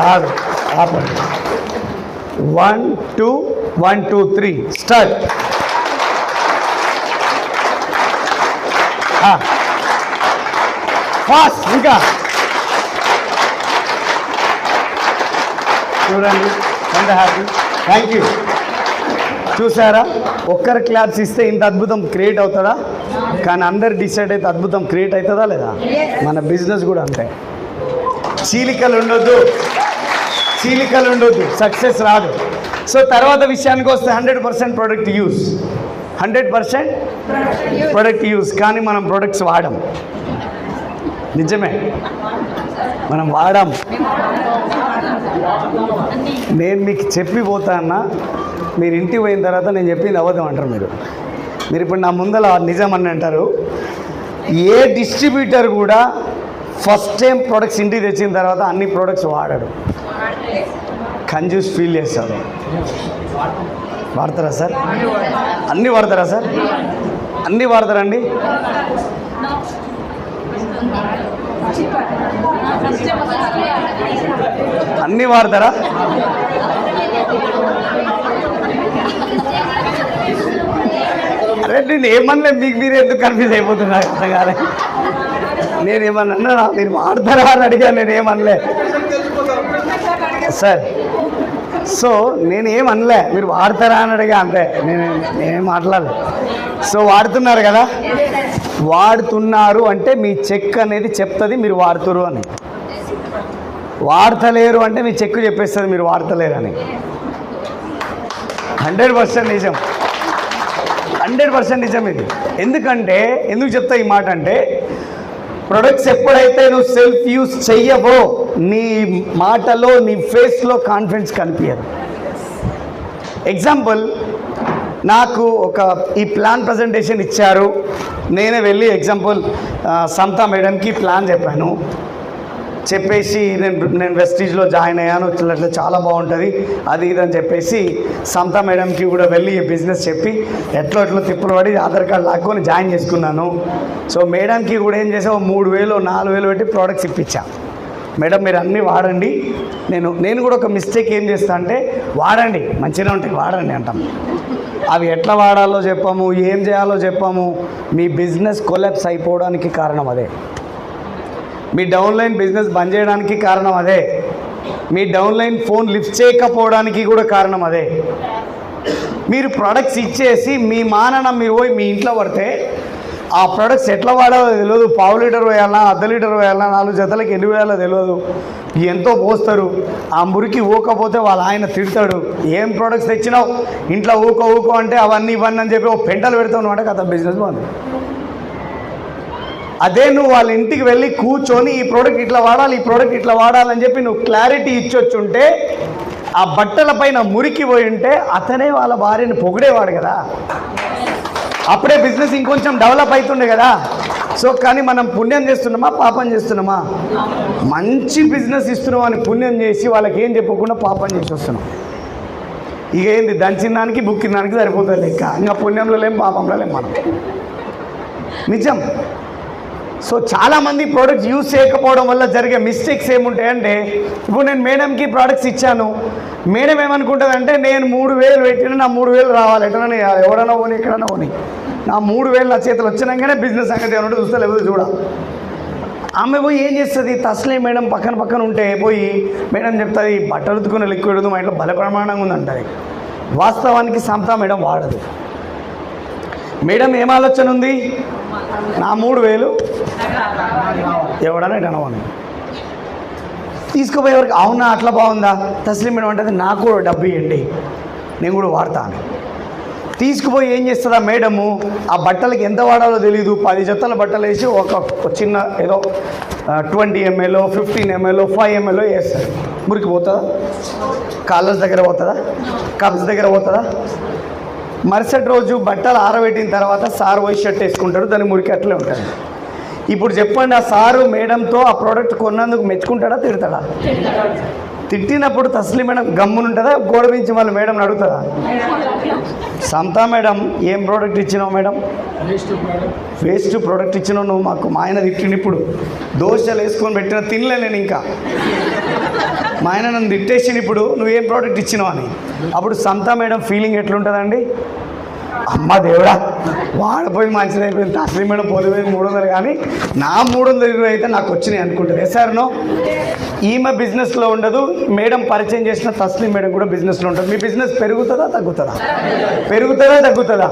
కాదు ఆపండి. One two one two three. Start. Fast ఇంకా. చూడండి ఎంత హ్యాపీ. Thank you. చూసారా? ఒక్కరు క్లాప్స్ ఇస్తే ఇంత అద్భుతం క్రియేట్ అవుతుందా? కానీ అందరు డిసైడ్ అయితే అద్భుతం క్రియేట్ అవుతుందా లేదా? మన బిజినెస్ కూడా అంతే. చీలికలు ఉండొద్దు. చీలికలు ఉండొద్దు సక్సెస్ రాదు. సో తర్వాత విషయానికి వస్తే hundred percent product use hundred percent product use కానీ మనం ప్రొడక్ట్స్ వాడం. నిజమే. మనం వాడాం. నేను మీకు చెప్పి పోతా మీరు ఇంటికి పోయిన తర్వాత నేను చెప్పింది అబద్ధం అంటారు మీరు. మీరు ఇప్పుడు నా ముందర నిజం అని అంటారు. ఏ డిస్ట్రిబ్యూటర్ కూడా ఫస్ట్ టైం ప్రొడక్ట్స్ ఇంటికి తెచ్చిన తర్వాత అన్ని ప్రొడక్ట్స్ వాడాడు. కంజ్యూస్ ఫీల్ చేస్తారు వాడతారా సార్? అన్నీ వాడతారా సార్? అన్నీ వాడతారండి? అన్నీ వాడతారా? అరే నేను ఏమన్నా మీకు మీరు ఎందుకు కన్ఫ్యూజ్ అయిపోతున్నారు? అర్థం కాలే నేనేమన్నా మీరు వాడతారా అని అడిగాను నేను సార్ సో నేను ఏం అనలే. మీరు వాడతారా అని అడిగా అంతే. నేను నేనేం మాట్లాడలే. సో వాడుతున్నారు కదా? వాడుతున్నారు అంటే మీ చెక్ అనేది చెప్తుంది మీరు వాడుతురు అని. వాడతలేరు అంటే మీ చెక్ చెప్పేస్తుంది మీరు వాడతలేరు అని. హండ్రెడ్ పర్సెంట్ నిజం. హండ్రెడ్ పర్సెంట్ నిజం ఇది. ఎందుకంటే ఎందుకు చెప్తా ఈ మాట అంటే ప్రొడక్ట్స్ ఎప్పుడైతే నువ్వు సెల్ఫ్ యూస్ చెయ్యవో నీ మాటలో నీ ఫేస్లో కాన్ఫిడెన్స్ కనిపించదు. ఎగ్జాంపుల్ నాకు ఒక ఈ ప్లాన్ ప్రజెంటేషన్ ఇచ్చారు. నేనే వెళ్ళి ఎగ్జాంపుల్ సంతా మేడంకి ప్లాన్ చెప్పాను. చెప్పేసి నేను నేను వెస్టీజ్లో జాయిన్ అయ్యాను. అట్లా చాలా బాగుంటుంది. అది ఇది అని చెప్పేసి సంత మేడంకి కూడా వెళ్ళి ఈ బిజినెస్ చెప్పి ఎట్లో ఎట్లో తిప్పులు పడి ఆధార్ కార్డు లాక్కొని జాయిన్ చేసుకున్నాను. సో మేడంకి కూడా ఏం చేసా మూడు వేలు నాలుగు వేలు పెట్టి ప్రోడక్ట్స్ ఇప్పించా. మేడం మీరు అన్నీ వాడండి. నేను నేను కూడా ఒక మిస్టేక్ ఏం చేస్తా అంటే వాడండి మంచిగా ఉంటాయి వాడండి అంటాం. అవి ఎట్లా వాడాలో చెప్పాము ఏం చేయాలో చెప్పాము. మీ బిజినెస్ కొలాప్స్ అయిపోవడానికి కారణం అదే. మీ డౌన్లైన్ బిజినెస్ బంద్ చేయడానికి కారణం అదే. మీ డౌన్లైన్ ఫోన్ లిఫ్ట్ చేయకపోవడానికి కూడా కారణం అదే. మీరు ప్రొడక్ట్స్ ఇచ్చేసి మీ మానన మీరు పోయి మీ ఇంట్లో పడితే ఆ ప్రొడక్ట్స్ ఎట్లా వాడాలో తెలియదు పావు లీటర్ వేయాలన్నా అర్ధ లీటర్ వేయాలన్నా నాలుగు జతలకు ఎన్ని వేయాలో తెలియదు ఎంతో పోస్తారు. ఆ మురికి ఊకపోతే వాళ్ళ ఆయన తిడతాడు. ఏం ప్రొడక్ట్స్ తెచ్చినావు? ఇంట్లో ఊకో ఊకో అంటే అవన్నీ ఇవన్నీ అని చెప్పి ఓ పెంటలు పెడతావు అంటే కథ. బిజినెస్ బాగుంది అదే నువ్వు వాళ్ళ ఇంటికి వెళ్ళి కూర్చొని ఈ ప్రోడక్ట్ ఇట్లా వాడాలి ఈ ప్రోడక్ట్ ఇట్లా వాడాలని చెప్పి నువ్వు క్లారిటీ ఇచ్చొచ్చుంటే ఆ బట్టల పైన మురికి పోయి ఉంటే అతనే వాళ్ళ భార్యని పొగిడేవాడు కదా. అప్పుడే బిజినెస్ ఇంకొంచెం డెవలప్ అవుతుండే కదా. సో కానీ మనం పుణ్యం చేస్తున్నామా పాపం చేస్తున్నామా? మంచి బిజినెస్ ఇస్తున్నాం అని పుణ్యం చేసి వాళ్ళకి ఏం చెప్పకుండా పాపం చేసి వస్తున్నాం. ఇక ఏంది దంచిన దానికి బుక్కిన దానికి సరిపోతుంది లెక్క. ఇంకా పుణ్యంలో లేం పాపంలో లేం మనం. నిజం. సో చాలామంది ప్రోడక్ట్స్ యూజ్ చేయకపోవడం వల్ల జరిగే మిస్టేక్స్ ఏముంటాయంటే ఇప్పుడు నేను మేడంకి ప్రోడక్ట్స్ ఇచ్చాను. మేడం ఏమనుకుంటుంది అంటే నేను మూడు వేలు పెట్టిన నా మూడు వేలు రావాలి. ఎటనని ఎవడన్నా పోనీ ఎక్కడన్నా పోనీ నా మూడు వేలు నా చేతులు వచ్చినాకనే బిజినెస్ సంగతి ఏమంటే చూస్తే లేకపోతే చూడ. ఆమె పోయి ఏం చేస్తుంది? తస్లే మేడం పక్కన పక్కన ఉంటే పోయి మేడం చెప్తుంది బట్టలు ఉతుకున్న లిక్విడ్ మా ఇంట్లో బల ప్రమాణంగా ఉందంటారు వాస్తవానికి సంతా మేడం వాడదు. మేడం ఏం ఆలోచన ఉంది? నా మూడు వేలు. ఎవడని అనవని తీసుకుపోయేవరకు అవునా? అట్లా బాగుందా? తస్లిం మేడం అంటే నాకు కూడా డబ్బు ఇవ్వండి నేను కూడా వాడతాను. తీసుకుపోయి ఏం చేస్తుందా మేడము? ఆ బట్టలకి ఎంత వాడాలో తెలియదు పది జతల బట్టలు వేసి ఒక చిన్న ఏదో twenty ml fifteen ml five ml వేస్తారు. మురికి పోతుందా? కాలర్స్ దగ్గర పోతుందా? కబ్స్ దగ్గర పోతుందా? మరుసటి రోజు బట్టలు ఆరబెట్టిన తర్వాత సార్ వైట్ షర్ట్ వేసుకుంటాడు దాని మురికి అట్లే ఉంటుంది ఇప్పుడు చెప్పండి ఆ సారు మేడంతో ఆ ప్రోడక్ట్ కొన్నందుకు మెచ్చుకుంటాడా తిడతాడా. తిట్టినప్పుడు తస్లీ మేడం గమ్మునుంటుందా? గోడ నుంచి మళ్ళీ మేడం అడుగుతుందా సంతా మేడం ఏం ప్రోడక్ట్ ఇచ్చినావు మేడం? వేస్ట్ ప్రోడక్ట్ ఇచ్చినావు నువ్వు మాకు. మా ఆయన తిట్టిండి ఇప్పుడు. దోశలు వేసుకొని పెట్టిన తినలే నేను ఇంకా. మా ఆయన నన్ను తిట్టేసి ఇప్పుడు. నువ్వేం ప్రోడక్ట్ ఇచ్చినావు అని. అప్పుడు సంతా మేడం ఫీలింగ్ ఎట్లుంటుందండి? అమ్మ దేవుడా వాడిపోయి మంచిది అయిపోయింది. తస్లీ మేడం పోలిపోయింది మూడు వందలు కానీ నా మూడు వందల ఇరవై అయితే నాకు వచ్చినాయి అనుకుంటుంది ఎస్ఆర్నో ఈమె బిజినెస్లో ఉండదు మేడం పరిచయం చేసిన తస్లీం మేడం కూడా బిజినెస్లో ఉంటుంది. మీ బిజినెస్ పెరుగుతుందా తగ్గుతుందా? పెరుగుతుందా తగ్గుతుందా?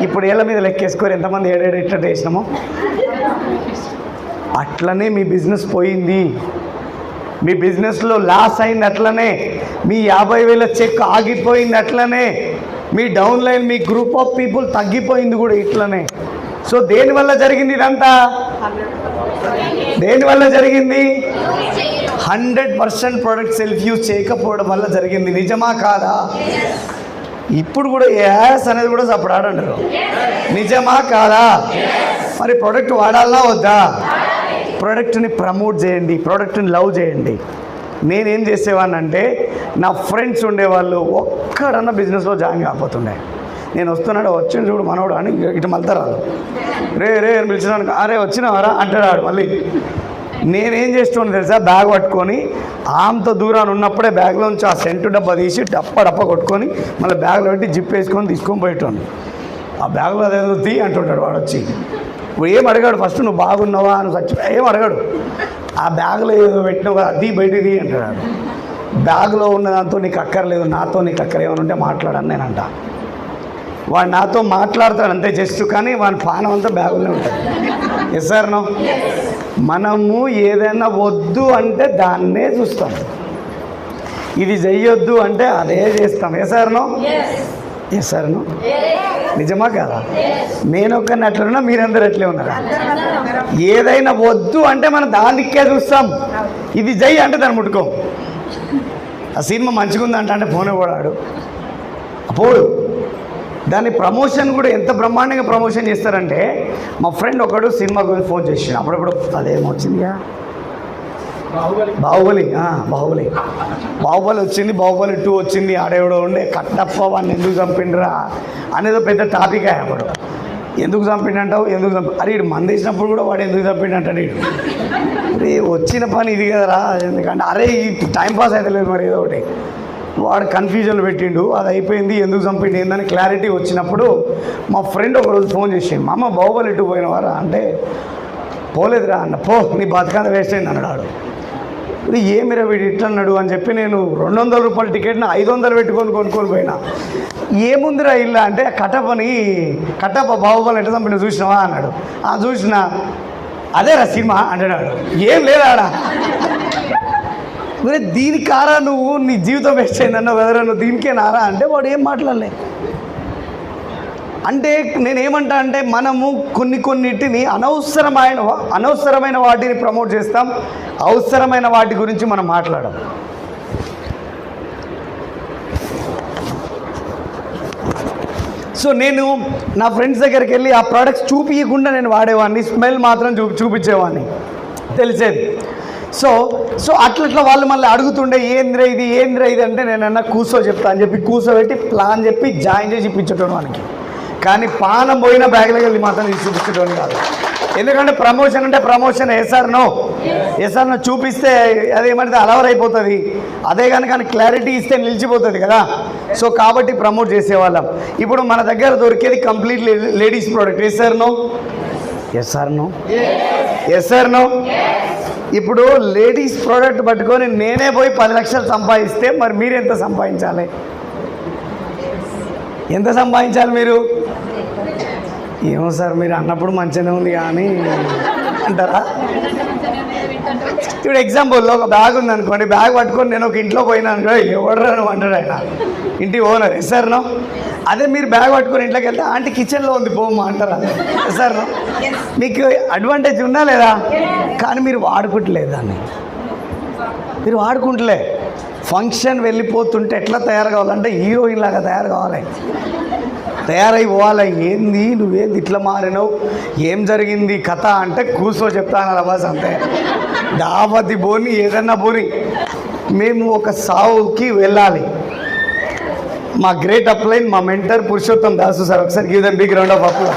ఇప్పుడు ఏళ్ళ మీద లెక్కేసుకోరు ఎంతమంది ఏడేడు ఇట్లా చేసినామో? అట్లనే మీ బిజినెస్ పోయింది. మీ బిజినెస్లో లాస్ అయింది అట్లనే. మీ యాభై వేల చెక్ ఆగిపోయింది అట్లనే. మీ డౌన్ లైన్ మీ గ్రూప్ ఆఫ్ పీపుల్ తగ్గిపోయింది కూడా ఇట్లనే. సో దేనివల్ల జరిగింది ఇదంతా? దేనివల్ల జరిగింది? Hundred percent product self use చేయకపోవడం వల్ల జరిగింది. నిజమా కాదా? ఇప్పుడు కూడా యాస్ అనేది కూడా అప్పుడు ఆడంటారు నిజమా కాదా? మరి ప్రోడక్ట్ వాడాలా వద్దా? ప్రోడక్ట్ని ప్రమోట్ చేయండి ప్రోడక్ట్ని లవ్ చేయండి. నేనేం చేసేవాడిని అంటే నా ఫ్రెండ్స్ ఉండేవాళ్ళు ఒక్కడన్నా బిజినెస్లో జాయిన్ కాకపోతుండే. నేను వస్తున్నాడు వచ్చిన చూడు మనోడు అని ఇటు మళ్తారాలు రే రే అని పిలిచినాను అరే వచ్చినావారా అంటాడు మళ్ళీ. నేనేం చేస్తున్నాను తెలుసా? బ్యాగ్ పట్టుకొని అంత దూరాన్ని ఉన్నప్పుడే బ్యాగ్లోంచి ఆ సెంటు డబ్బా తీసి డప్ప డప్ప కొట్టుకొని మళ్ళీ బ్యాగ్లో పెట్టి జిప్ వేసుకొని తీసుకొని పోయేటోని ఆ బ్యాగ్లో అదేదో తీ అంటుంటాడు వాడు వచ్చి ఇప్పుడు ఏం అడిగాడు? ఫస్ట్ నువ్వు బాగున్నావా అని చచ్చిపోయా ఏం అడగాడు? ఆ బ్యాగ్లో ఏదో పెట్టినావు కదా అది బయటిది అంటాడు బ్యాగ్లో ఉన్న దాంతో నీకు అక్కర్లేదు నాతో నీకు అక్కర ఏమైనా ఉంటే మాట్లాడని నేనంట. అంట వాడు నాతో మాట్లాడతాడు అంతే జస్ట్ కానీ వాడి పానం అంతా బ్యాగులోనే ఉంటుంది. ఎస్ సార్ నో మనము ఏదైనా వద్దు అంటే దాన్నే చూస్తాం. ఇది చెయ్యొద్దు అంటే అదే చేస్తాం. ఏ సార్ నో ఎస్ సార్ నిజమా కదా? నేను ఒక్కరిని అట్లున్నా మీరందరూ అట్లే ఉన్నారా? ఏదైనా వద్దు అంటే మనం దానికే చూస్తాం. ఇది జై అంటే దాన్ని ముట్టుకోం. ఆ సినిమా మంచిగా ఉందంట అంటే ఫోన్ పోడాడు పోడు. దాని ప్రమోషన్ కూడా ఎంత బ్రహ్మాండంగా ప్రమోషన్ చేస్తారంటే మా ఫ్రెండ్ ఒకడు సినిమా గురించి ఫోన్ చేసాడు. అప్పుడప్పుడు అదేమొచ్చిందిగా బాహుబలి. బాహుబలి బాహుబలి. వచ్చింది బాహుబలి టూ వచ్చింది ఆడేవిడో ఉండే కట్టప్ప వాడిని ఎందుకు చంపిండ్రా అనేది పెద్ద టాపిక్ అప్పుడు. ఎందుకు చంపిండంటావు? ఎందుకు చంపి? అరే ఇడు మంది వేసినప్పుడు కూడా వాడు ఎందుకు చంపిండంటాడు ఇడు అరే వచ్చిన పని ఇది కదరా ఎందుకంటే అరే ఈ టైం పాస్ అయితే లేదు మరి ఏదో ఒకటి. వాడు కన్ఫ్యూజన్లు పెట్టిండు అది అయిపోయింది ఎందుకు చంపిండి ఏందని క్లారిటీ వచ్చినప్పుడు మా ఫ్రెండ్ ఒకరోజు ఫోన్ చేసిండు మా అమ్మ బాహుబలి ఇటు పోయినవారా? అంటే పోలేదురా అన్న పో నీ బతకాన్ని వేస్ట్ అయింది అన్నాడు ఏమిరా వీడు ఇట్లా అన్నాడు అని చెప్పి నేను రెండు వందల రూపాయల టికెట్ని ఐదు వందలు పెట్టుకొని కొనుక్కొని పోయినా. ఏముందిరా ఇల్లు అంటే కట్టపని కటప బాహుబలి ఎట్లా చంపిన చూసినావా అన్నాడు. ఆ చూసిన అదేరా సినిమా? అంటాడు ఏం లేదాడా? మరి దీనికారా నువ్వు? నీ జీవితం వేస్ట్ అయిందన్నావు కదరా నువ్వు దీనికే నారా అంటే వాడు ఏం మాట్లాడలే. అంటే నేనేమంటా అంటే మనము కొన్ని కొన్నిటిని అనవసరమైన అనవసరమైన వాటిని ప్రమోట్ చేస్తాం. అవసరమైన వాటి గురించి మనం మాట్లాడడం సో నేను నా ఫ్రెండ్స్ దగ్గరికి వెళ్ళి ఆ ప్రోడక్ట్స్ చూపించకుండా నేను వాడేవాడిని స్మెల్ మాత్రం చూ చూపించేవాడిని తెలిసేది. సో సో అట్లా వాళ్ళు మళ్ళీ అడుగుతుండే ఏంద్రా ఇది? ఏంద్రా ఇది? అంటే నేను అన్న కూసో చెప్తా అని చెప్పి కూసోబెట్టి ప్లాన్ చెప్పి జాయిన్ చేసి ఇప్పించటం వానికి కానీ పానం పోయిన బ్యాగ్లో వెళ్ళి మాత్రం ఇది చూపించడం కాదు. ఎందుకంటే ప్రమోషన్ అంటే ప్రమోషన్ ఎస్ఆర్నో ఎస్ఆర్నో చూపిస్తే అదేమంటే అలవర్ అయిపోతుంది అదే కనుక క్లారిటీ ఇస్తే నిలిచిపోతుంది కదా. సో కాబట్టి ప్రమోట్ చేసేవాళ్ళం. ఇప్పుడు మన దగ్గర దొరికేది కంప్లీట్ లేడీస్ ప్రోడక్ట్ ఎస్ఆర్ ఎస్ఆర్నో ఎస్ఆర్నో ఇప్పుడు లేడీస్ ప్రోడక్ట్ పట్టుకొని నేనే పోయి పది లక్షలు సంపాదిస్తే మరి మీరు ఎంత సంపాదించాలి? ఎంత సంపాదించాలి మీరు? ఏమో సార్ మీరు అన్నప్పుడు మంచిగానే ఉంది కానీ అంటారా? ఇప్పుడు ఎగ్జాంపుల్లో ఒక బ్యాగ్ ఉంది అనుకోండి బ్యాగ్ పట్టుకొని నేను ఒక ఇంట్లో పోయినా అనుకో ఎవడరా నువ్వు? అంటాడు ఆయన. ఇంటి ఓనర్ సార్ నో? అదే మీరు బ్యాగ్ పట్టుకొని ఇంట్లోకి వెళ్తే ఆంటీ కిచెన్లో ఉంది పోమ్మా అంటారా? Sir no. మీకు అడ్వాంటేజ్ ఉన్నా లేదా? కానీ మీరు వాడుకుంటలేదు దాన్ని. మీరు వాడుకుంటలే. ఫంక్షన్ వెళ్ళిపోతుంటే ఎట్లా తయారు కావాలంటే హీరోయిన్ లాగా తయారు కావాలి. తయారై పోవాలి. ఏంది? నువ్వేంది ఇట్లా మారినావు? ఏం జరిగింది? కథ అంటే కూర్చో చెప్తాను రబాస్ అంతే. దావతి బోని ఏదన్నా బోని. మేము ఒక సావుకి వెళ్ళాలి. మా గ్రేట్ అప్లైన్ మా మెంటర్ పురుషోత్తం దాసు సార్ ఒకసారి give them big round of applause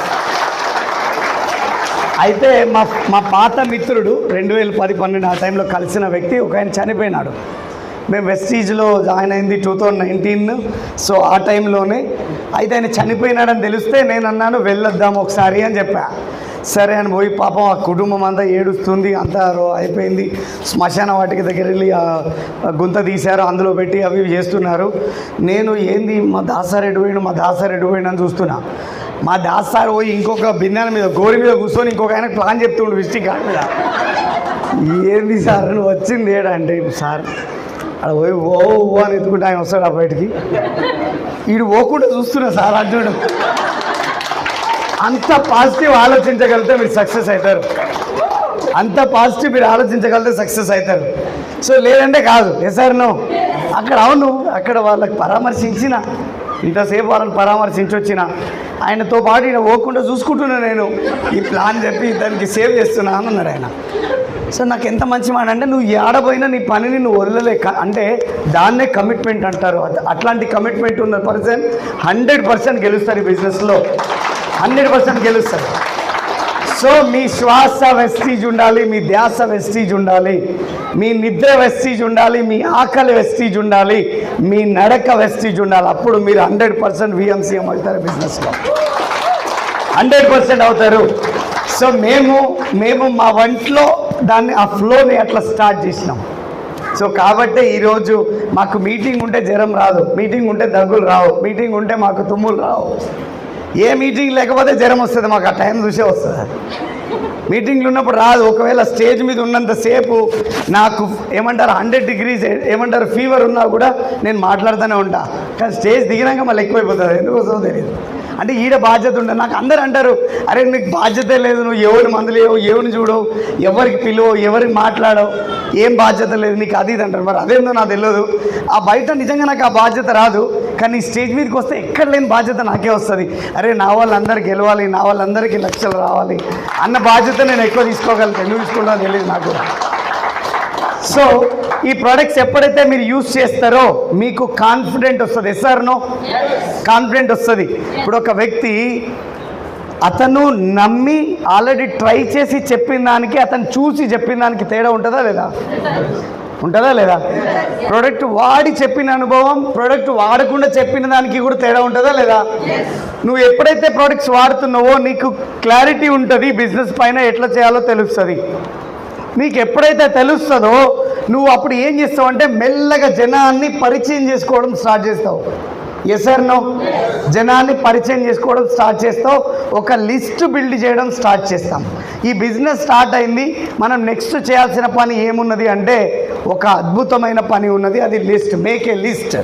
అయితే మా మా పాత మిత్రుడు రెండు వేల పది పన్నెండు ఆ టైంలో కలిసిన వ్యక్తి ఒక ఆయన చనిపోయినాడు. మేము వెస్టీజ్లో జాయిన్ అయింది టూ థౌజండ్ నైన్టీన్. సో ఆ టైంలోనే అయితే ఆయన చనిపోయినాడని తెలిస్తే నేను అన్నాను వెళ్ళొద్దాం ఒకసారి అని చెప్పా. సరే అని పోయి పాపం ఆ కుటుంబం అంతా ఏడుస్తుంది అంతా అయిపోయింది. శ్మశాన వాటికి దగ్గర వెళ్ళి ఆ గుంత తీశారు అందులో పెట్టి అవి ఇవి చేస్తున్నారు. నేను ఏంది మా దాసారు పోయిన మా దాసారు పోయిన అని చూస్తున్నా. మా దాసారు పోయి ఇంకొక బిన్నెల మీద గోరి మీద కూర్చొని ఇంకొక ఆయన ప్లాన్ చెప్తుండు విస్టిక్ కార్డ్ మీద. ఏంది సార్ నువ్వు వచ్చింది ఏడా అంటే సార్? అక్కడ పోయి ఓ ఓ అని ఎత్తుకుంటే ఆయన వస్తాడు ఆ బయటికి? వీడు పోకుండా చూస్తున్నా సార్ అర్జునుడు అంత పాజిటివ్ ఆలోచించగలిగితే మీరు సక్సెస్ అవుతారు. అంత పాజిటివ్ మీరు ఆలోచించగలిగితే సక్సెస్ అవుతారు. సో లేదంటే కాదు. ఎసార్ నో అక్కడ అవును. అక్కడ వాళ్ళకి పరామర్శించిన ఇంతసేపు వాళ్ళని పరామర్శించి వచ్చిన ఆయనతో పాటు ఈయన పోకుండా చూసుకుంటున్నా నేను. ఈ ప్లాన్ చెప్పి దానికి సేవ్ చేస్తున్నా అన్నాడు ఆయన. సో నాకు ఎంత మంచి మాట అంటే నువ్వు ఏడపోయినా నీ పనిని నువ్వు వదలలే అంటే దాన్నే కమిట్మెంట్ అంటారు. అట్లాంటి కమిట్మెంట్ ఉన్న పర్సన్ హండ్రెడ్ పర్సెంట్ గెలుస్తారు ఈ బిజినెస్లో హండ్రెడ్ పర్సెంట్ గెలుస్తారు. సో మీ శ్వాస వెస్టీజ్ ఉండాలి మీ ధ్యాస వెస్టీజ్ ఉండాలి మీ నిద్ర వెస్టీజ్ ఉండాలి మీ ఆకలి వెస్టీజ్ ఉండాలి మీ నడక వెస్టీజ్ ఉండాలి. అప్పుడు మీరు హండ్రెడ్ పర్సెంట్ విఎంసీఎం అవుతారు బిజినెస్లో హండ్రెడ్ పర్సెంట్ అవుతారు. సో మేము మేము మా వంట్లో దాన్ని ఆ ఫ్లోని అట్లా స్టార్ట్ చేసినాం? సో కాబట్టి ఈరోజు మాకు మీటింగ్ ఉంటే జ్వరం రాదు మీటింగ్ ఉంటే దగ్గులు రావు మీటింగ్ ఉంటే మాకు తుమ్ములు రావు. ఏ మీటింగ్ లేకపోతే జ్వరం వస్తుంది మాకు ఆ టైం చూసే వస్తుంది. మీటింగ్లు ఉన్నప్పుడు రాదు ఒకవేళ స్టేజ్ మీద ఉన్నంతసేపు నాకు ఏమంటారు హండ్రెడ్ డిగ్రీస్ ఏమంటారు ఫీవర్ ఉన్నా కూడా నేను మాట్లాడుతూనే ఉంటా. కానీ స్టేజ్ దిగినాక మళ్ళీ ఎక్కువైపోతుంది ఎందుకు తెలియదు. అంటే ఈడ బాధ్యత ఉండదు నాకు అందరు అంటారు అరే నీకు బాధ్యత లేదు నువ్వు ఎవరిని మందులేవు ఎవరిని చూడవు ఎవరికి పిలువు ఎవరికి మాట్లాడవు ఏం బాధ్యత లేదు నీకు అది ఇది అంటారు. మరి అదేందో నాకు తెలియదు ఆ బయట నిజంగా నాకు ఆ బాధ్యత రాదు కానీ స్టేజ్ మీదకి వస్తే ఎక్కడ లేని బాధ్యత నాకే వస్తుంది. అరే నా వాళ్ళందరూ గెలవాలి నా వాళ్ళందరికీ లక్షలు రావాలి అన్న బాధ్యత నేను ఎక్కువ తీసుకోగలను ఎందుకు తీసుకుంటా తెలియదు నాకు. సో ఈ ప్రొడక్ట్స్ ఎప్పుడైతే మీరు యూజ్ చేస్తారో మీకు కాన్ఫిడెంట్ వస్తుంది. ఎస్ఆర్నో కాన్ఫిడెంట్ వస్తుంది. ఇప్పుడు ఒక వ్యక్తి అతను నమ్మి ఆల్రెడీ ట్రై చేసి చెప్పిన దానికి అతను చూసి చెప్పిన దానికి తేడా ఉంటుందా లేదా? ఉంటుందా లేదా? ప్రోడక్ట్ వాడి చెప్పిన అనుభవం ప్రోడక్ట్ వాడకుండా చెప్పిన దానికి కూడా తేడా ఉంటుందా లేదా? నువ్వు ఎప్పుడైతే ప్రోడక్ట్స్ వాడుతున్నావో నీకు క్లారిటీ ఉంటుంది బిజినెస్ పైన ఎట్లా చేయాలో తెలుస్తుంది. నీకు ఎప్పుడైతే తెలుస్తుందో నువ్వు అప్పుడు ఏం చేస్తావు అంటే మెల్లగా జనాన్ని పరిచయం చేసుకోవడం స్టార్ట్ చేస్తావు. ఎస్ ఆర్ నో జనాన్ని పరిచయం చేసుకోవడం స్టార్ట్ చేస్తావు. ఒక లిస్ట్ బిల్డ్ చేయడం స్టార్ట్ చేస్తాం. ఈ బిజినెస్ స్టార్ట్ అయింది. మనం నెక్స్ట్ చేయాల్సిన పని ఏమున్నది అంటే ఒక అద్భుతమైన పని ఉన్నది. అది list. Make a list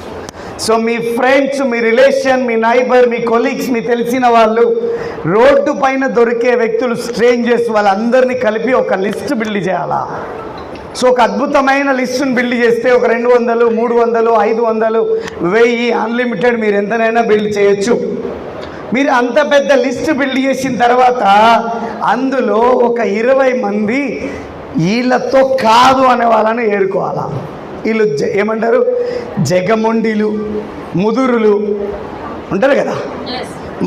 so me friends మీ రిలేషన్ మీ నైబర్ మీ కొలీగ్స్ మీ తెలిసిన వాళ్ళు రోడ్డు పైన దొరికే వ్యక్తులు స్ట్రేంజర్స్ వాళ్ళందరినీ కలిపి ఒక లిస్ట్ బిల్డ్ చేయాలా? సో ఒక అద్భుతమైన లిస్టును బిల్డ్ చేస్తే ఒక రెండు వందలు మూడు వందలు ఐదు వందలు వెయ్యి అన్లిమిటెడ్ మీరు ఎంతనైనా బిల్డ్ చేయొచ్చు. మీరు అంత పెద్ద లిస్ట్ బిల్డ్ చేసిన తర్వాత అందులో ఒక ఇరవై మంది వీళ్ళతో కాదు అనే వాళ్ళని ఏరుకోవాలా? వీళ్ళు జ- ఏమంటారు? జగమొండిలు ముదురులు ఉంటారు కదా?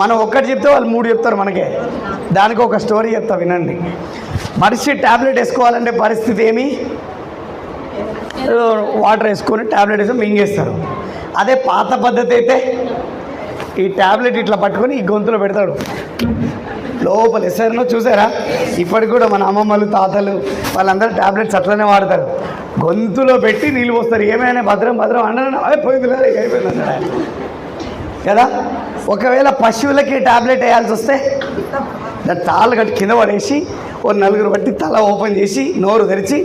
మనం ఒక్కటి చెప్తే వాళ్ళు మూడు చెప్తారు మనకే. దానికి ఒక స్టోరీ చెప్తా వినండి. మనిషి ట్యాబ్లెట్ వేసుకోవాలంటే పరిస్థితి ఏమి? వాటర్ వేసుకొని ట్యాబ్లెట్ వేసి మింగేస్తారు. అదే పాత పద్ధతి అయితే ఈ ట్యాబ్లెట్ ఇట్లా పట్టుకొని ఈ గొంతులో పెడతాడు. లోపల ఎసరినో చూసారా? ఇప్పటికి కూడా మన అమ్మమ్మలు తాతలు వాళ్ళందరూ ట్యాబ్లెట్స్ అట్లనే వాడతారు. గొంతులో పెట్టి నీళ్ళు పోస్తారు. ఏమైనా భద్రం భద్రం అన్న అదే పోయింది అయిపోయింది అన్నాడు ఆయన. కదా? ఒకవేళ పశువులకి టాబ్లెట్ వేయాల్సి వస్తే తాళ్ళు కట్టి కింద పడేసి ఓ నలుగురు బట్టి తల ఓపెన్ చేసి నోరు తెరిచి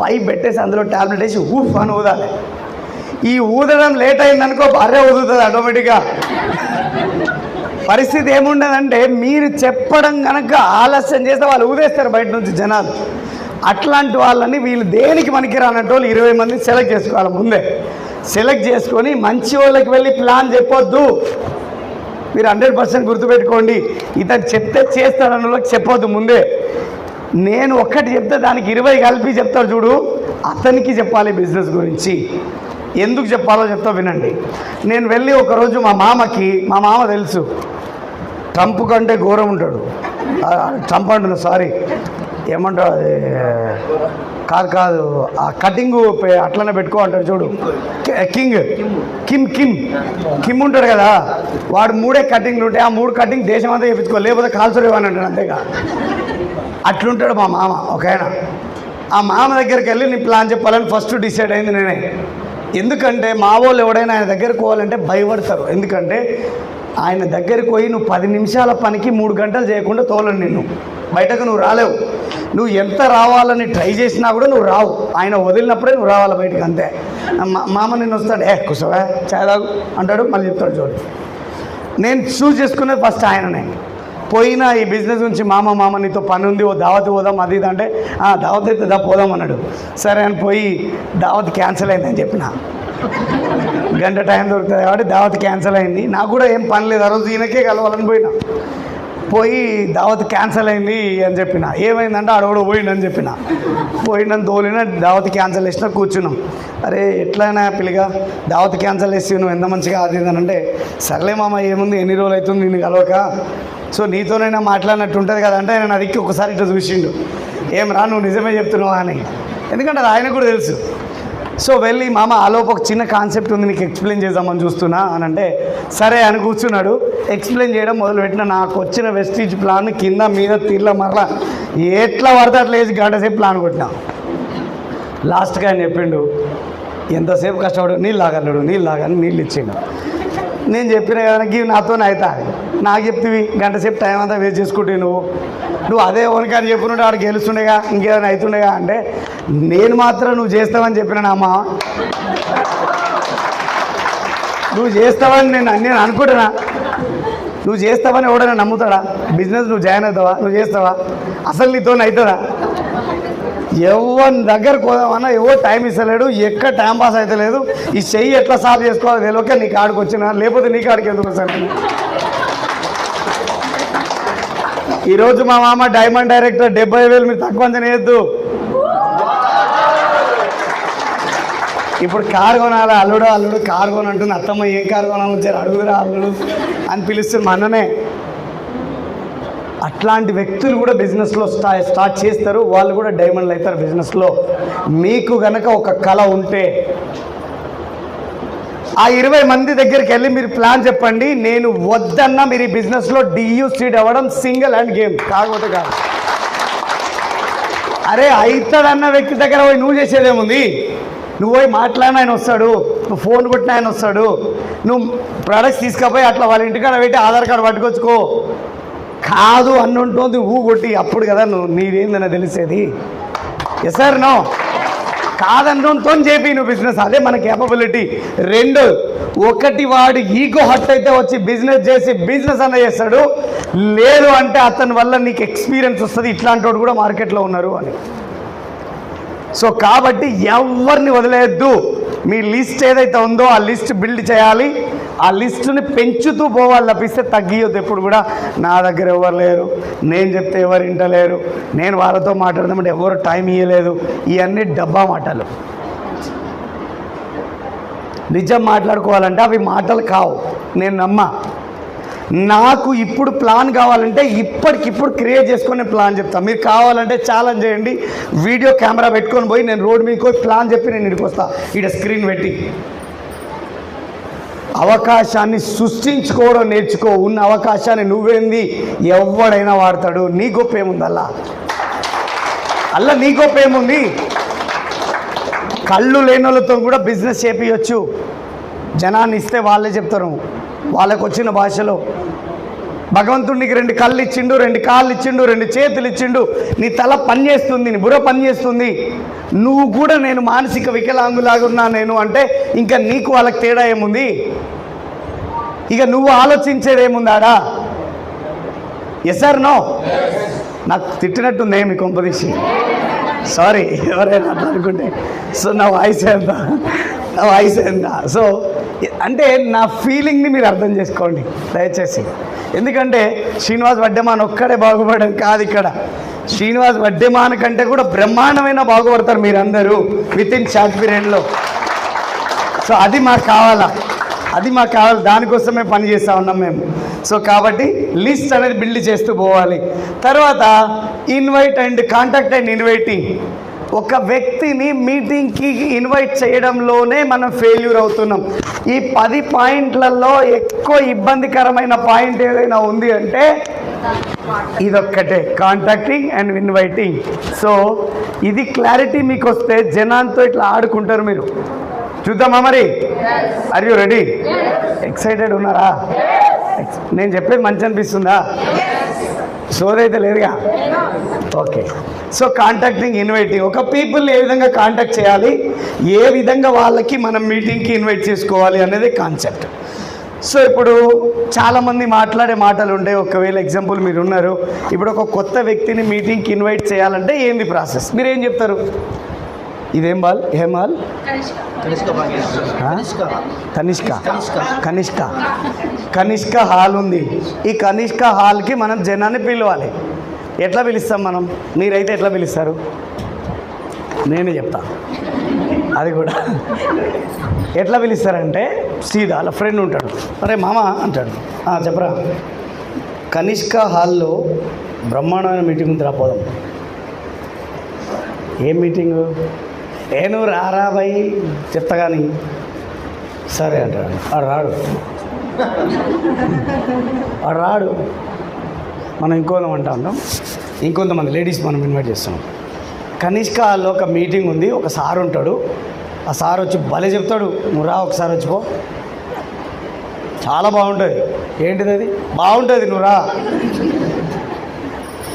పై పెట్టేసి అందులో టాబ్లెట్ వేసి ఊఫ్ అని ఊదాలి. ఈ ఊదడం లేట్ అయిందనుకో బర్రె ఊదుతుంది ఆటోమేటిక్గా. పరిస్థితి ఏముండదంటే మీరు చెప్పడం కనుక ఆలస్యం చేస్తే వాళ్ళు ఊదేస్తారు బయట నుంచి జనాలు. అట్లాంటి వాళ్ళని వీళ్ళు దేనికి మనకి రానట్టు వాళ్ళు ఇరవై మంది సెలెక్ట్ చేసుకోవాలి ముందే. సెలెక్ట్ చేసుకొని మంచి వాళ్ళకి వెళ్ళి ప్లాన్ చెప్పొద్దు. మీరు హండ్రెడ్ పర్సెంట్ గుర్తుపెట్టుకోండి. ఇతను చెప్తే చేస్తాడన్న వాళ్ళకి చెప్పొద్దు ముందే. నేను ఒక్కటి చెప్తే దానికి ఇరవై కలిపి చెప్తాడు చూడు. అతనికి చెప్పాలి బిజినెస్ గురించి. ఎందుకు చెప్పాలో చెప్తా వినండి. నేను వెళ్ళి ఒకరోజు మా మామకి మా మామ తెలుసు. ట్రంప్ కంటే ఘోరం ఉంటాడు. ట్రంప్ అంటున్నా సారీ. ఏమంటాడు అది? కాదు కాదు. ఆ కటింగ్ అట్లనే పెట్టుకో అంటాడు చూడు. కింగ్. Kim Kim. కిమ్ ఉంటాడు కదా. వాడు మూడే కటింగ్లు ఉంటాయి. ఆ మూడు కటింగ్ దేశం అంతా చేయించుకో లేకపోతే కాల్చరు అని అంటాడు అంతేగా. అట్లుంటాడు మా మామ ఒక ఆయన ఆ మామ దగ్గరికి వెళ్ళి నీ ప్లాన్ చెప్పాలని ఫస్ట్ డిసైడ్ అయింది నేనే. ఎందుకంటే మా వాళ్ళు ఎవడైనా ఆయన దగ్గరికి పోవాలంటే భయపడతారు. ఎందుకంటే ఆయన దగ్గరికి పోయి నువ్వు పది నిమిషాల పనికి మూడు గంటలు చేయకుండా తోలను నిన్ను. బయటకు నువ్వు రాలేవు. నువ్వు ఎంత రావాలని ట్రై చేసినా కూడా నువ్వు రావు. ఆయన వదిలినప్పుడే నువ్వు రావాలి బయటకు అంతే. మా మామ నిన్ను వస్తాడు. ఏ కుసవా చాయ్ అంటాడు మళ్ళీ చెప్తాడు చూడు నేను చూస్ చేసుకునేది ఫస్ట్ ఆయననే. పోయినా ఈ బిజినెస్ నుంచి మామ మామ నీతో పని ఉంది ఓ దావత్ పోదాం అది ఇది అంటే "ఆ, దావత్ అయితే దా పోదాం అన్నాడు. సరే అని పోయి దావత్ క్యాన్సిల్ అయిందని చెప్పిన. గంట టైం దొరుకుతుంది కాబట్టి దావత్ క్యాన్సిల్ అయింది. నాకు కూడా ఏం పని లేదు. ఆ రోజు ఈయనకే కలవాలని పోయినా. పోయి దావత్ క్యాన్సిల్ అయింది అని చెప్పిన. ఏమైందంటే ఆడవాడు పోయిండని చెప్పిన. పోయిండని తోలిన దావత్ క్యాన్సిల్ చేసినా కూర్చున్నాం. అరే ఎట్లయినా పిల్లగా దావత్ క్యాన్సిల్ చేసి నువ్వు ఎంత మంచిగా అది ఇది అని అంటే సర్లే మామ ఏముంది ఎన్ని రోజులు అవుతుంది నేను కలవక? సో నీతోనైనా మాట్లాడినట్టు ఉంటుంది కదా అంటే ఆయన అదికి ఒకసారి ఇట్లా చూసిండు. ఏం రా నువ్వు నిజమే చెప్తున్నావు అని. ఎందుకంటే అది ఆయన కూడా తెలుసు. సో వెళ్ళి మామ ఆలోపు ఒక చిన్న కాన్సెప్ట్ ఉంది నీకు ఎక్స్ప్లెయిన్ చేద్దామని చూస్తున్నా అని అంటే సరే అని కూర్చున్నాడు. ఎక్స్ప్లెయిన్ చేయడం మొదలుపెట్టిన నాకు వచ్చిన వెస్టీజ్ ప్లాన్ కింద మీద తీర్ల మరలా ఎట్లా పడితే అట్లా వేసి గంటసేపు ప్లాన్ కొట్టినా. లాస్ట్గా ఆయన చెప్పిండు ఎంతసేపు కష్టపడు నీళ్ళు లాగన్నాడు నీళ్ళు లాగని నీళ్ళు ఇచ్చిండు. నేను చెప్పిన కదా ఇవి నాతో అవుతా నాకు చెప్తివి గంటసేపు టైం అంతా వేస్ట్ చేసుకుంటే నువ్వు. నువ్వు అదే ఓనికని చెప్పుకుంటే ఆడు గెలుస్తుండేగా ఇంకేదైనా అవుతుండేగా? అంటే నేను మాత్రం నువ్వు చేస్తావని చెప్పిన అమ్మా అమ్మ నువ్వు చేస్తావని నేను నేను అనుకుంటున్నా. నువ్వు చేస్తావని ఎవడైనా నమ్ముతాడా? బిజినెస్ నువ్వు జాయిన్ అవుతావా? నువ్వు చేస్తావా? అసలు నీతో అవుతుందా ఎవరి దగ్గరకు పోదామన్నా ఎవో టైం ఇస్తలేడు ఎక్కడ టైం పాస్ అయితే లేదు. ఈ చెయ్యి ఎట్లా సాల్వ్ చేసుకోవాలో తెలియక నీ కాడికి వచ్చిన లేకపోతే నీ కాడికి ఎందుకు వస్తాను? ఈరోజు మా మామ డైమండ్ డైరెక్టర్ డెబ్బై వేలు మీరు తక్కువ అంచనా వేయద్దు. ఇప్పుడు కారు కొనాలి? అల్లుడు అల్లుడు కారు కొనంటుంది అత్తమ్మ ఏం కారు కొనాలని వచ్చారు? అడుగురా అల్లుడు అని పిలుస్తుంది మననే అన్ననే అట్లాంటి వ్యక్తులు కూడా బిజినెస్లో స్టా స్టార్ట్ చేస్తారు. వాళ్ళు కూడా డైమండ్లు అవుతారు బిజినెస్లో. మీకు గనక ఒక కళ ఉంటే ఆ ఇరవై మంది దగ్గరికి వెళ్ళి మీరు ప్లాన్ చెప్పండి. నేను వద్దన్నా మీరు ఈ బిజినెస్లో డియూ సీడ్ అవ్వడం సింగిల్ అండ్ గేమ్. కాకపోతే కాదు. అరే అవుతాడన్న వ్యక్తి దగ్గర పోయి నువ్వు చేసేదేముంది? నువ్వు పోయి మాట్లాడిన ఆయన వస్తాడు. నువ్వు ఫోన్ కొట్టిన ఆయన వస్తాడు. నువ్వు ప్రొడక్ట్స్ తీసుకపోయి అట్లా వాళ్ళ ఇంటికాడ పెట్టి ఆధార్ కార్డు పట్టుకొచ్చుకో. కాదు అన్నుంటుంది ఊ కొట్టి అప్పుడు కదా నువ్వు నీదేందని తెలిసేది. ఎస్ సార్ నో కాదన్నంతో చేపి నువ్వు బిజినెస్ అదే మన కేపబిలిటీ రెండు ఒకటి వాడు ఈగో హట్ అయితే వచ్చి బిజినెస్ చేసి బిజినెస్ అన్న చేస్తాడు. లేదు అంటే అతని వల్ల నీకు ఎక్స్పీరియన్స్ వస్తుంది. ఇట్లాంటి వాడు కూడా మార్కెట్లో ఉన్నారు అని. సో కాబట్టి ఎవరిని వదిలేయద్దు. మీ లిస్ట్ ఏదైతే ఉందో ఆ లిస్ట్ బిల్డ్ చేయాలి. ఆ లిస్టుని పెంచుతూ పోవాలి తప్పిస్తే తగ్గియొద్దు ఎప్పుడు కూడా. నా దగ్గర ఎవరు లేరు. నేను చెప్తే ఎవరు వింటలేరు. నేను వాళ్ళతో మాట్లాడదామంటే ఎవరు టైం ఇవ్వలేదు ఇవన్నీ డబ్బా మాటలు. నిజం మాట్లాడుకోవాలంటే అవి మాటలు కావు. నేను నమ్మా. నాకు ఇప్పుడు ప్లాన్ కావాలంటే ఇప్పటికిప్పుడు క్రియేట్ చేసుకొని ప్లాన్ చెప్తాను మీరు కావాలంటే ఛాలెంజ్ చేయండి. వీడియో కెమెరా పెట్టుకొని పోయి నేను రోడ్ మీద ప్లాన్ చెప్పి నేను ఇక్కడికి వస్తా. ఇక్కడ స్క్రీన్ పెట్టి. అవకాశాన్ని సృష్టించుకోవడం నేర్చుకో. ఉన్న అవకాశాన్ని నువ్వేంది? ఎవడైనా వాడతాడు. నీ గొప్ప ఏముంది అల్లా? అలా నీ గొప్ప ఏముంది కళ్ళు లేని వాళ్ళతో కూడా బిజినెస్ చేపించచ్చు జనాన్ని ఇస్తే వాళ్ళే చెప్తారు. వాళ్ళకు వచ్చిన భాషలో భగవంతుడికి రెండు కళ్ళు ఇచ్చిండు రెండు కాళ్ళు ఇచ్చిండు రెండు చేతులు ఇచ్చిండు. నీ తల పని చేస్తుంది నీ బుర్ర పనిచేస్తుంది. నువ్వు కూడా నేను మానసిక వికలాంగులాగున్నా నేను అంటే ఇంకా నీకు వాళ్ళకి తేడా ఏముంది? ఇక నువ్వు ఆలోచించేదేముందాడా ఎస్ఆర్ ఎస్ సార్ నో నాకు తిట్టినట్టుందే మీ కొంపదీసి సారీ ఎవరైనా అనుకుంటే. సో నా వాయిస్ ఎంత నా వాయిస్ ఎంత సో అంటే నా ఫీలింగ్ని మీరు అర్థం చేసుకోండి దయచేసి. ఎందుకంటే శ్రీనివాస్ వడ్డెమాన్ ఒక్కడే బాగుపడడం కాదు ఇక్కడ. శ్రీనివాస్ వడ్డెమాన్ కంటే కూడా బ్రహ్మాండమైన బాగుపడతారు మీరందరూ విత్ ఇన్ షార్ట్ పీరియడ్లో సో అది మాకు కావాలా? అది మాకు కావాలి దానికోసమే పని చేస్తూ ఉన్నాం మేము. సో కాబట్టి లిస్ట్ అనేది బిల్డ్ చేస్తూ పోవాలి. తర్వాత invite and contact and inviting ఒక వ్యక్తిని మీటింగ్కి ఇన్వైట్ చేయడంలోనే మనం ఫెయిల్యూర్ అవుతున్నాం. ఈ పది పాయింట్లలో ఎక్కువ ఇబ్బందికరమైన పాయింట్ ఏదైనా ఉంది అంటే ఇదొక్కటే కాంటాక్టింగ్ అండ్ ఇన్వైటింగ్ సో ఇది క్లారిటీ మీకు వస్తే జనాలతో ఇట్లా ఆడుకుంటారు మీరు. చూద్దామా మరి? ఆర్ యూ రెడీ ఎక్సైటెడ్ ఉన్నారా? నేను చెప్పేది మంచి అనిపిస్తుందా? సోదైతే లేదుగా? ఓకే సో కాంటాక్టింగ్ ఇన్వైటింగ్ ఒక పీపుల్ ఏ విధంగా కాంటాక్ట్ చేయాలి? ఏ విధంగా వాళ్ళకి మనం మీటింగ్కి ఇన్వైట్ చేసుకోవాలి అనేది కాన్సెప్ట్ సో ఇప్పుడు చాలామంది మాట్లాడే మాటలు ఉండే. ఒకవేళ ఎగ్జాంపుల్ మీరు ఉన్నారు. ఇప్పుడు ఒక కొత్త వ్యక్తిని మీటింగ్కి ఇన్వైట్ చేయాలంటే ఏంది ప్రాసెస్ మీరు ఏం చెప్తారు? ఇదేం బాల్? ఏం బాల్? కనిష్క. కనిష్క. కనిష్క హాల్ ఉంది. ఈ కనిష్క హాల్కి మనం జనాన్ని పిలవాలి. ఎట్లా పిలుస్తాం మనం? మీరైతే ఎట్లా పిలుస్తారు? నేనే చెప్తా. అది కూడా. ఎట్లా పిలుస్తారంటే సీదా వాళ్ళ ఫ్రెండ్ ఉంటాడు. అరే మామ అంటాడు. చెప్పరా. కనిష్క హాల్లో బ్రహ్మాండమైన మీటింగ్ ఉంది రాపోదాం ఏం మీటింగు నేను నువ్వు రారా చెప్తా కానీ సరే అంటాడు. రాడు. రాడు. మనం ఇంకోదం అంటా ఉంటాం. ఇంకొంతమంది లేడీస్ మనం ఇన్వైట్ చేస్తున్నాం కనిష్క ఒక మీటింగ్ ఉంది. ఒక సార్ ఉంటాడు. ఆ సార్ వచ్చి భలే చెప్తాడు. నువ్వు రా ఒకసారి వచ్చిపో చాలా బాగుంటుంది. ఏంటిది అది? బాగుంటుంది నువ్వు రా.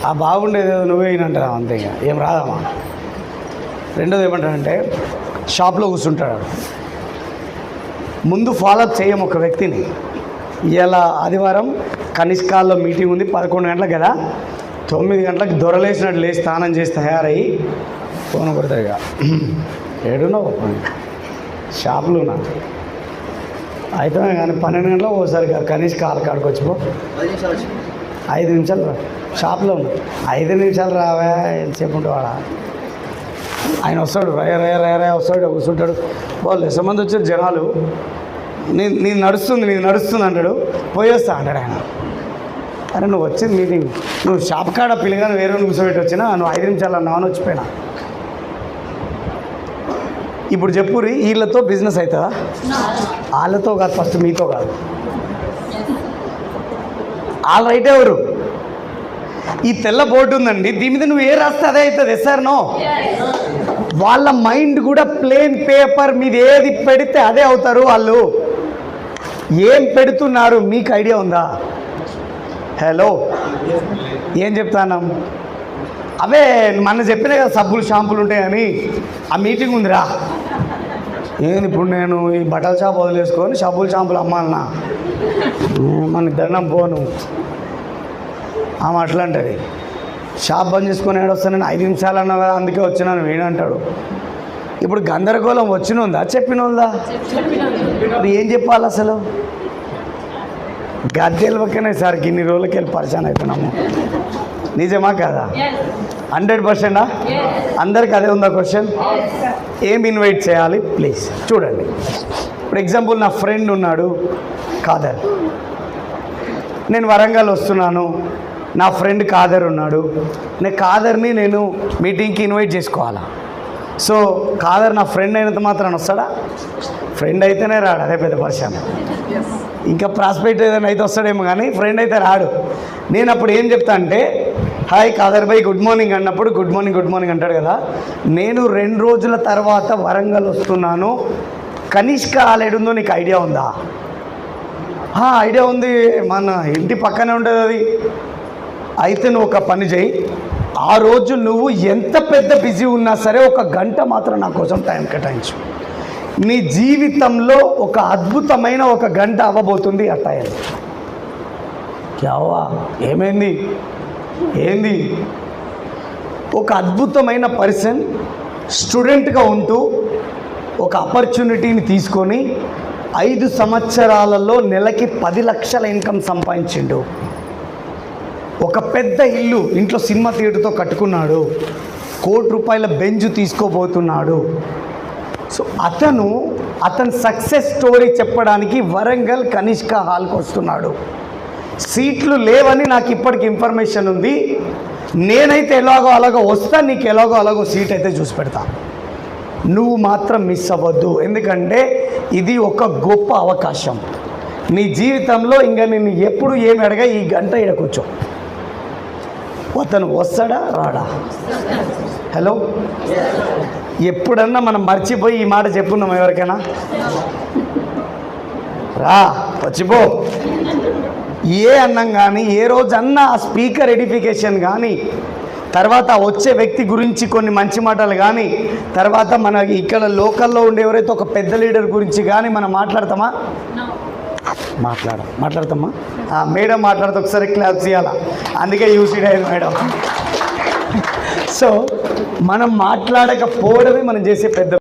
ఆ బాగుండేది ఏదో నువ్వే వినంటారా అంతే ఇక. ఏం రాదమ్మా. రెండోది ఏమంటాడంటే షాప్లో కూర్చుంటాడు ముందు ఫాలో చేయం ఒక వ్యక్తిని. ఇలా ఆదివారం కనిష్కాల్లో మీటింగ్ ఉంది పదకొండు గంటలకు కదా. తొమ్మిది గంటలకు దొరలేసినట్టు లేచి స్నానం చేసి తయారయ్యి. ఫోన్ కొడతాయి ఇక. ఏడున్నావు? అయితే కానీ పన్నెండు గంటలకు ఒకసారి కనీస కాలు కాడికి వచ్చిపో ఐదు నిమిషాలు రా. షాప్లో ఉన్నా. ఐదు నిమిషాలు రావా చెప్పుంటే వాడా ఆయన వస్తాడు. రయ రయ రయ రయ వస్తాడు కూర్చుంటాడు. వాళ్ళు ఎంతమంది వచ్చారు? జనాలు. నీ నేను నడుస్తుంది నేను నడుస్తుంది అంటాడు. పోయేస్తా అంటాడు ఆయన. అరే నువ్వు వచ్చింది మీటింగ్ నువ్వు షాప్ కాడ పిల్లగాని వేరే కూర్చోబెట్టి వచ్చినా నువ్వు ఐదు నిమిషాలు అన్నావని వచ్చిపోయినా. ఇప్పుడు చెప్పురి వీళ్ళతో బిజినెస్ అవుతుందా? వాళ్ళతో కాదు ఫస్ట్ మీతో కాదు. వాళ్ళ రైట్ ఎవరు? ఈ తెల్ల బోర్డు ఉందండి దీని మీద నువ్వు ఏ రాస్తే అదే అవుతుంది ఎస్ఆర్ నో? వాళ్ళ మైండ్ కూడా ప్లేన్ పేపర్ మీద ఏది పెడితే అదే అవుతారు వాళ్ళు. ఏం పెడుతున్నారు మీకు ఐడియా ఉందా? హలో ఏం చెప్తాను అవే మన చెప్పిన కదా సబ్బులు షాంపులు ఉంటాయని ఆ మీటింగ్ ఉందిరా. ఏంది ఇప్పుడు నేను ఈ బట్టల షాప్ వదిలేసుకొని సబ్బులు షాంపులు అమ్మాలనా? మన దండం పోను. ఆమె అట్లా అంటది. షాప్ బంద్ చేసుకొని ఏడొస్తాను నేను ఐదు నిమిషాలు అన్నా కదా అందుకే వచ్చినాను వేణంటాడు ఇప్పుడు గందరగోళం వచ్చిన ఉందా చెప్పిన ఉందా మరి ఏం చెప్పాలి అసలు? గద్దెలు పక్కనే సార్ ఇన్ని రోజులకి వెళ్ళి పరిచయం అవుతున్నాము. నిజమా కాదా? హండ్రెడ్ పర్సెంటా? అందరికి అదే ఉందా క్వశ్చన్? ఏం ఇన్వైట్ చేయాలి? ప్లీజ్ చూడండి. ఇప్పుడు ఎగ్జాంపుల్ నా ఫ్రెండ్ ఉన్నాడు కాదర్. నేను వరంగల్ వస్తున్నాను నా ఫ్రెండ్ కాదర్ ఉన్నాడు. నేను కాదర్ని నేను మీటింగ్కి ఇన్వైట్ చేసుకోవాలా? సో కాదర్ నా ఫ్రెండ్ అయినంత మాత్రం వస్తాడా? ఫ్రెండ్ అయితేనే రాడా అదే పెద్ద పరిశ్రమ ఇంకా ప్రాస్పెక్ట్ ఏదైనా అయితే వస్తాడేమో కానీ ఫ్రెండ్ అయితే రాడు. నేను అప్పుడు ఏం చెప్తా అంటే hi Kadar bhai good morning అన్నప్పుడు గుడ్ మార్నింగ్ గుడ్ మార్నింగ్ అంటాడు కదా. నేను రెండు రోజుల తర్వాత వరంగల్ వస్తున్నాను. కనిష్క ఆలేడుందో నీకు ఐడియా ఉందా? ఐడియా ఉంది. మన ఇంటి పక్కనే ఉంటుంది అది. అయితే నువ్వు ఒక పని చేయి. ఆ రోజు నువ్వు ఎంత పెద్ద బిజీ ఉన్నా సరే ఒక గంట మాత్రం నా కోసం టైం కేటాయించు. నీ జీవితంలో ఒక అద్భుతమైన ఒక గంట అవ్వబోతుంది ఆ టైం క్యావా? ఏమైంది? ఏంది? ఒక అద్భుతమైన పర్సన్ స్టూడెంట్గా ఉంటూ ఒక ఆపర్చునిటీని తీసుకొని ఐదు సంవత్సరాలలో నెలకి పది లక్షల ఇన్కమ్ సంపాదించిండు. ఒక పెద్ద ఇల్లు ఇంట్లో సినిమా థియేటర్తో కట్టుకున్నాడు. కోటి రూపాయల బెంజ్ తీసుకోబోతున్నాడు. సో అతను అతని సక్సెస్ స్టోరీ చెప్పడానికి వరంగల్ కనిష్క హాల్కి వస్తున్నాడు. సీట్లు లేవని నాకు ఇప్పటికి ఇన్ఫర్మేషన్ ఉంది. నేనైతే ఎలాగో అలాగో వస్తా నీకు ఎలాగో అలాగో సీట్ అయితే చూసి పెడతా. నువ్వు మాత్రం మిస్ అవ్వద్దు. ఎందుకంటే ఇది ఒక గొప్ప అవకాశం. నీ జీవితంలో ఇంకా నేను ఎప్పుడు ఏమి అడగా ఈ గంట ఇక్కడ కూర్చో. అతను వస్తాడా? రాడా? హలో? ఎప్పుడన్నా మనం మర్చిపోయి ఈ మాట చెప్పున్నాం ఎవరికైనా? రా వచ్చిపో ఏ అన్నం కానీ ఏ రోజన్నా ఆ స్పీకర్ ఎడిఫికేషన్ కానీ తర్వాత వచ్చే వ్యక్తి గురించి కొన్ని మంచి మాటలు కానీ తర్వాత మన ఇక్కడ లోకల్లో ఉండే ఎవరైతే ఒక పెద్ద లీడర్ గురించి కానీ మనం మాట్లాడతామా? మాట్లాడ మాట్లాడతామా? మేడం మాట్లాడితే ఒకసారి క్లాప్ చేయాలా? అందుకే యూసీడ్ అయింది మేడం. సో మనం మాట్లాడకపోవడమే మనం చేసే పెద్ద